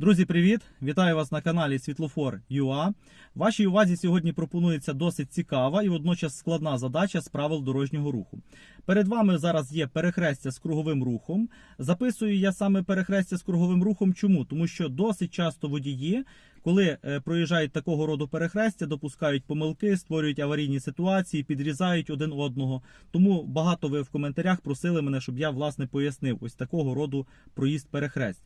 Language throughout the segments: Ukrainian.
Друзі, привіт! Вітаю вас на каналі Світлофор ЮА. Вашій увазі сьогодні пропонується досить цікава і водночас складна задача з правил дорожнього руху. Перед вами зараз є перехрестя з круговим рухом. Записую я саме перехрестя з круговим рухом. Чому? Тому що досить часто водії, коли е, проїжджають такого роду перехрестя, допускають помилки, створюють аварійні ситуації, підрізають один одного. Тому багато ви в коментарях просили мене, щоб я власне пояснив ось такого роду проїзд перехресть.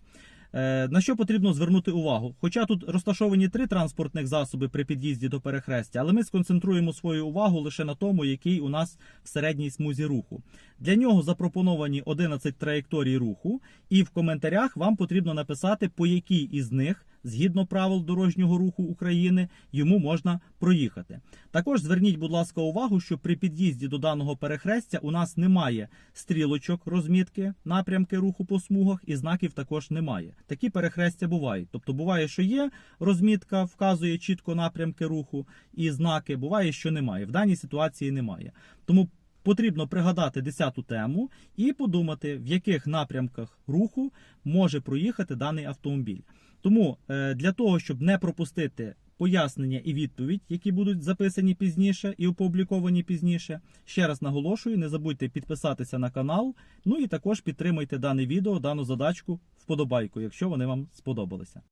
Е, На що потрібно звернути увагу? Хоча тут розташовані три транспортних засоби при під'їзді до перехрестя, але ми сконцентруємо свою увагу лише на тому, який у нас в середній смузі руху. Для нього запропоновані 11 траєкторій руху, і в коментарях вам потрібно написати, по якій із них, згідно правил дорожнього руху України, йому можна проїхати. Також зверніть, будь ласка, увагу, що при під'їзді до даного перехрестя у нас немає стрілочок розмітки, напрямки руху по смугах і знаків також немає. Такі перехрестя бувають. Тобто буває, що є розмітка, вказує чітко напрямки руху і знаки. Буває, що немає. В даній ситуації немає. Тому потрібно пригадати 10-ту тему і подумати, в яких напрямках руху може проїхати даний автомобіль. Тому е, для того, щоб не пропустити пояснення і відповідь, які будуть записані пізніше і опубліковані пізніше, ще раз наголошую, не забудьте підписатися на канал. Ну і також підтримайте дане відео, дану задачку вподобайку, якщо вони вам сподобалися.